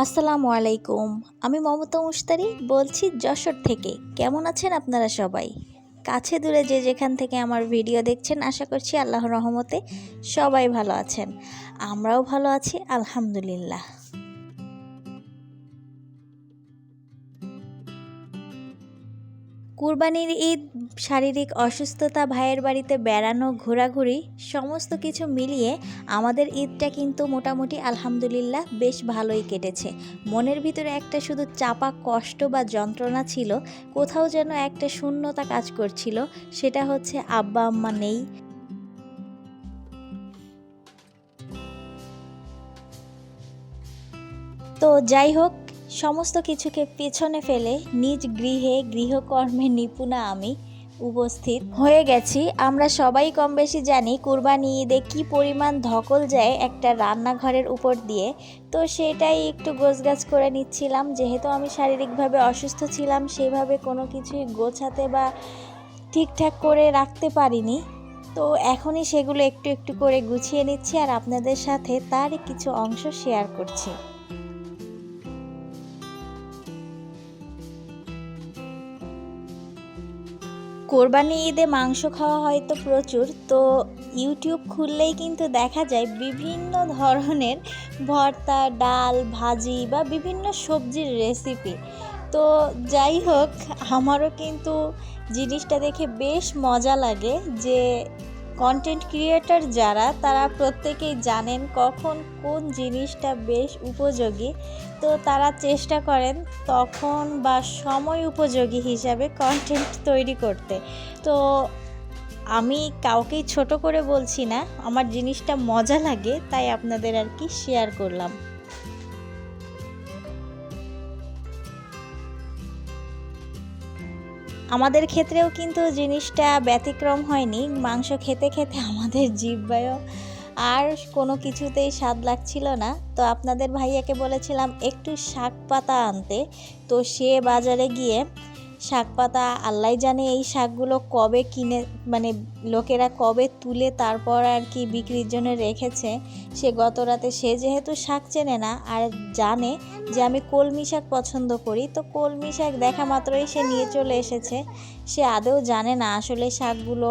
আসসালামু আলাইকুম, আমি মমতা মুস্তারি বলছি যশোর থেকে। কেমন আছেন আপনারা সবাই? কাছে দূরে যে যেখান থেকে আমার ভিডিও দেখছেন, আশা করছি আল্লাহর রহমতে সবাই ভালো আছেন। আমরাও ভালো আছি, আলহামদুলিল্লাহ। কুরবানির ঈদ, শারীরিক অসুস্থতা, ভাইয়ের বাড়িতে বেড়ানো, ঘোরাঘুরি, সমস্ত কিছু মিলিয়ে আমাদের ঈদটা কিন্তু মোটামুটি আলহামদুলিল্লাহ বেশ ভালোই কেটেছে। মনের ভিতরে একটা শুধু চাপা কষ্ট বা যন্ত্রণা ছিল, কোথাও যেন একটা শূন্যতা কাজ করছিল, সেটা হচ্ছে আব্বা, আম্মা নেই। তো যাই হোক সমস্ত কিছুকে পেছনে ফেলে নিজ গৃহে গৃহকর্মে নিপুণা আমি উপস্থিত হয়ে গেছি। আমরা সবাই কম বেশি জানি কুরবানি ঈদে কি পরিমাণ ধকল যায় একটা রান্নাঘরের উপর দিয়ে। তো সেটাই একটু গোছগাছ করে নিচ্ছিলাম। যেহেতু আমি শারীরিকভাবে অসুস্থ ছিলাম, সেভাবে কোনো কিছুই গোছাতে বা ঠিকঠাক করে রাখতে পারিনি। তো এখনই সেগুলো একটু একটু করে গুছিয়ে নিচ্ছি আর আপনাদের সাথে তার কিছু অংশ শেয়ার করছি। কোরবানি ঈদে মাংস খাওয়া হয় তো প্রচুর, তো ইউটিউব খুললেই কিন্তু দেখা যায় বিভিন্ন ধরনের ভর্তা, ডাল, ভাজি বা বিভিন্ন সবজির রেসিপি তো যাই হোক, আমারও কিন্তু জিনিসটা দেখে বেশ মজা লাগে যে কন্টেন্ট ক্রিয়েটার যারা, তারা প্রত্যেকেই জানেন কখন কোন জিনিসটা বেশ উপযোগী। তো তারা চেষ্টা করেন তখন বা সময় উপযোগী হিসাবে কন্টেন্ট তৈরি করতে। তো আমি কাউকেই ছোট করে বলছি না, আমার জিনিসটা মজা লাগে, তাই আপনাদের আর কি শেয়ার করলাম। আমাদের ক্ষেত্রেও কিন্তু জিনিসটা ব্যতিক্রম হয়নি। মাংস খেতে খেতে আমাদের জিব্বায়ও আর কোনো কিছুতেই স্বাদ লাগছিল না। তো আপনাদের ভাইয়াকে বলেছিলাম, একটু শাক পাতা আনতে। তো সে বাজারে গিয়ে শাক পাতা আল্লাহ জানে এই শাকগুলো কবে কিনে মানে লোকেরা কবে তুলে তারপর আর কি বিক্রির জন্য রেখেছে। সে গত রাতে সে যেহেতু শাক চেনে না আর জানে যে আমি কলমি শাক পছন্দ করি, তো কলমি শাক দেখা মাত্রই সে নিয়ে চলে এসেছে। সে আদৌ জানে না আসলে শাকগুলো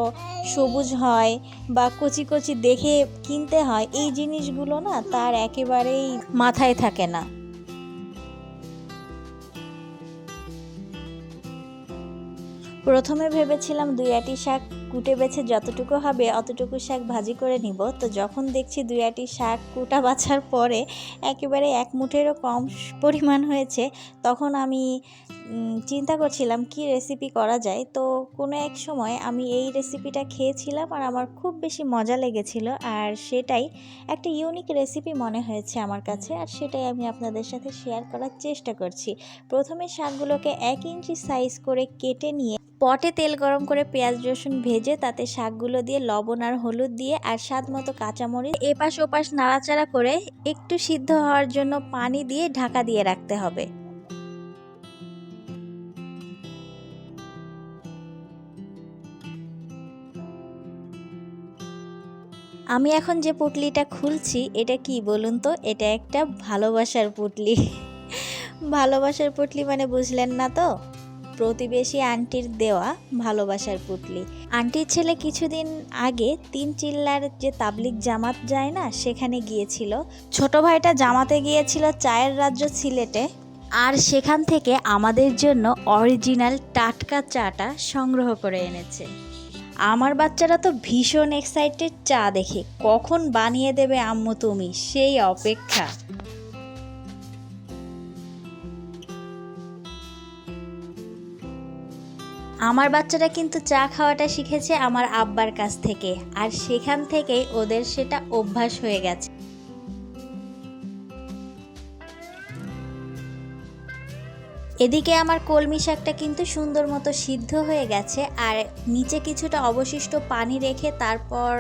সবুজ হয় বা কচি কচি দেখে কিনতে হয়, এই জিনিসগুলো না তার একেবারেই মাথায় থাকে না। প্রথমে ভেবেছিলাম দুই আটি শাক কুটে বেছে যতটুকু হবে অতটুকু শাক ভাজি করে নিব। তো যখন দেখছি দুই আটি শাক কুটা বাছার পরে একেবারে এক মুঠেরও কম পরিমাণ হয়েছে, তখন আমি চিন্তা করছিলাম কি রেসিপি করা যায়। তো কোনো এক সময় আমি এই রেসিপিটা খেয়েছিলাম আর আমার খুব বেশি মজা লেগেছিল আর সেটাই একটা ইউনিক রেসিপি মনে হয়েছে আমার কাছে আর সেটাই আমি আপনাদের সাথে শেয়ার করার চেষ্টা করছি। প্রথমে শাকগুলোকে এক ইঞ্চি সাইজ করে কেটে নিয়ে পটে তেল গরম করে পেঁয়াজ, রসুন ভেজে তাতে শাকগুলো দিয়ে, লবণ আর হলুদ দিয়ে আর স্বাদ মতো কাঁচামরিচ এপাশ ওপাশ নাড়াচাড়া করে একটু সিদ্ধ হওয়ার জন্য পানি দিয়ে ঢাকা দিয়ে রাখতে হবে। আমি এখন যে পুটলিটা খুলছি, এটা কি বলুন তো? এটা একটা ভালোবাসার পুটলি। ভালোবাসার পুটলি মানে বুঝলেন না তো? প্রতিবেশী আন্টির দেওয়া ভালোবাসার পুটলি। আন্টির ছেলে কিছুদিন আগে তিন চিল্লার যে তাবলিক জামাত যায় না, সেখানে গিয়েছিল। ছোট ভাইটা জামাতে গিয়েছিল চায়ের রাজ্য সিলেটে। আর সেখান থেকে আমাদের জন্য অরিজিনাল টাটকা চাটা সংগ্রহ করে এনেছে। আমার বাচ্চারা তো ভীষণ এক্সাইটেড চা দেখে। কখন বানিয়ে দেবে আম্মু তুমি? সেই অপেক্ষা। আমার বাচ্চারা কিন্তু চা খাওয়াটা শিখেছে আমার আব্বার কাছ থেকে, আর সেখান থেকেই ওদের সেটা অভ্যাস হয়ে গেছে। এদিকে আমার কলমি শাকটা কিন্তু সুন্দর মতো সিদ্ধ হয়ে গেছে আর নিচে কিছুটা অবশিষ্ট পানি রেখে তারপর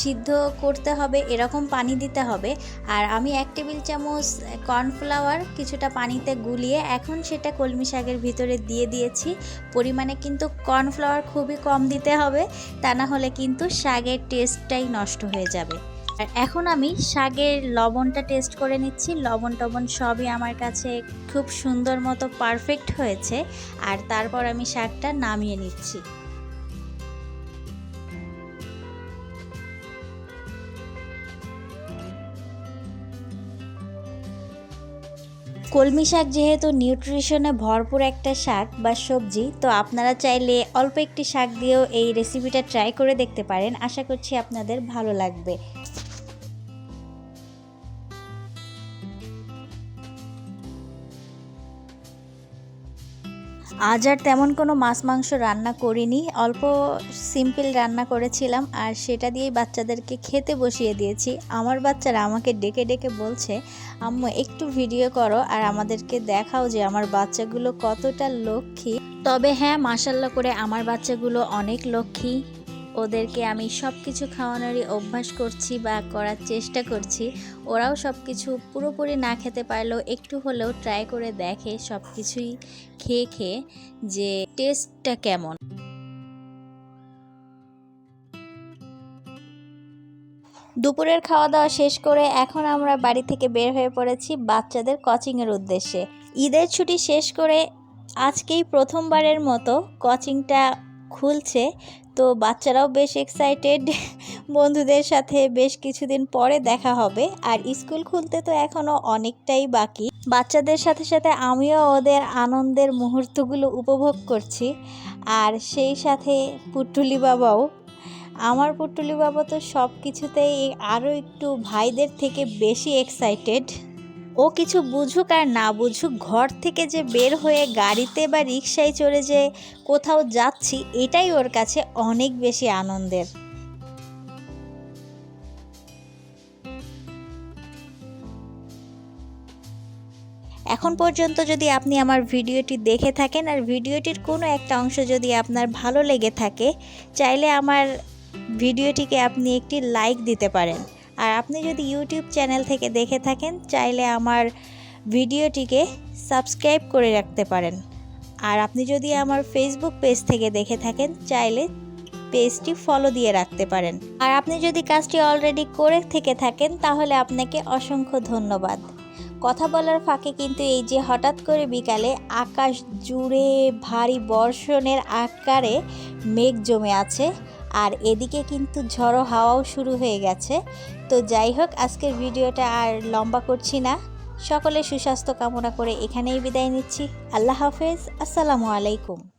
সিদ্ধ করতে হবে, এরকম পানি দিতে হবে। আর আমি এক টেবিল চামচ কর্নফ্লাওয়ার কিছুটা পানিতে গুলিয়ে এখন সেটা কলমি শাকের ভিতরে দিয়ে দিয়েছি। পরিমাণে কিন্তু কর্নফ্লাওয়ার খুবই কম দিতে হবে, তা না হলে কিন্তু শাকের টেস্টটাই নষ্ট হয়ে যাবে। আর এখন আমি শাকের লবণটা টেস্ট করে নিচ্ছি। লবণ টবণ সবই আমার কাছে খুব সুন্দর মতো পারফেক্ট হয়েছে। আর তারপর আমি শাকটা নামিয়ে নিচ্ছি। কলমি শাক যেহেতু নিউট্রিশনে ভরপুর একটা শাক বা সবজি, তো আপনারা চাইলে অল্প একটি শাক দিয়েও এই রেসিপিটা ট্রাই করে দেখতে পারেন। আশা করছি আপনাদের ভালো লাগবে। আজ আর তেমন কোনো মাছ মাংস রান্না করিনি, অল্প সিম্পল রান্না করেছিলাম আর সেটা দিয়েই বাচ্চাদেরকে খেতে বসিয়ে দিয়েছি। আমার বাচ্চারা আমাকে ডেকে ডেকে বলছে, আম্মু, একটু ভিডিও করো আর আমাদেরকে দেখাও যে আমার বাচ্চাগুলো কতটা লক্ষ্মী। তবে হ্যাঁ মাসাল্লা করে আমার বাচ্চাগুলো অনেক লক্ষ্মী। ওদেরকে আমি সব কিছু খাওয়ানোরই অভ্যাস করছি বা করার চেষ্টা করছি। ওরাও সব কিছু পুরোপুরি না খেতে পারলেও একটু হলেও ট্রাই করে দেখে সব কিছুই খেয়ে খেয়ে যে টেস্টটা কেমন। দুপুরের খাওয়া দাওয়া শেষ করে এখন আমরা বাড়ি থেকে বের হয়ে পড়েছি বাচ্চাদের কোচিংয়ের উদ্দেশ্যে। ঈদের ছুটি শেষ করে আজকেই প্রথমবারের মতো কোচিংটা খুলছে। তো বাচ্চারাও বেশ এক্সাইটেড বন্ধুদের সাথে বেশ কিছুদিন পরে দেখা হবে। আর স্কুল খুলতে তো এখনও অনেকটাই বাকি। বাচ্চাদের সাথে সাথে আমিও ওদের আনন্দের মুহূর্তগুলো উপভোগ করছি। আর সেই সাথে পুটুলি বাবাও। আমার পুটুলি বাবা তো সব কিছুতেই আরও একটু ভাইদের থেকে বেশি এক্সাইটেড ও কিছু বুঝুক আর না বুঝুক, ঘর থেকে যে বের হয়ে গাড়িতে বা রিক্সায় চড়ে যে কোথাও যাচ্ছি, এটাই ওর কাছে অনেক বেশি আনন্দের। এখন পর্যন্ত যদি আপনি আমার ভিডিওটি দেখে থাকেন আর ভিডিওটির কোনো একটা অংশ যদি আপনার ভালো লেগে থাকে, চাইলে আমার ভিডিওটিকে আপনি একটি লাইক দিতে পারেন। আর আপনি যদি ইউটিউব চ্যানেল থেকে দেখে থাকেন, চাইলে আমার ভিডিওটিকে সাবস্ক্রাইব করে রাখতে পারেন। আর আপনি যদি আমার ফেসবুক পেজ থেকে দেখে থাকেন, চাইলে পেজটি ফলো দিয়ে রাখতে পারেন। আর আপনি যদি কাজটি অলরেডি করে থেকে থাকেন, তাহলে আপনাকে অসংখ্য ধন্যবাদ। কথা বলার ফাঁকে কিন্তু এই যে হঠাৎ করে বিকালে আকাশ জুড়ে ভারী বর্ষণের আকারে মেঘ জমে আছে আর এদিকে কিন্তু ঝড়ো হাওয়াও শুরু হয়ে গেছে। তো যাই হোক, আজকের ভিডিওটা আর লম্বা করছি না। সকলে সুস্বাস্থ্য কামনা করে এখানেই বিদায় নিচ্ছি। আল্লাহ হাফেজ। আসসালামু আলাইকুম।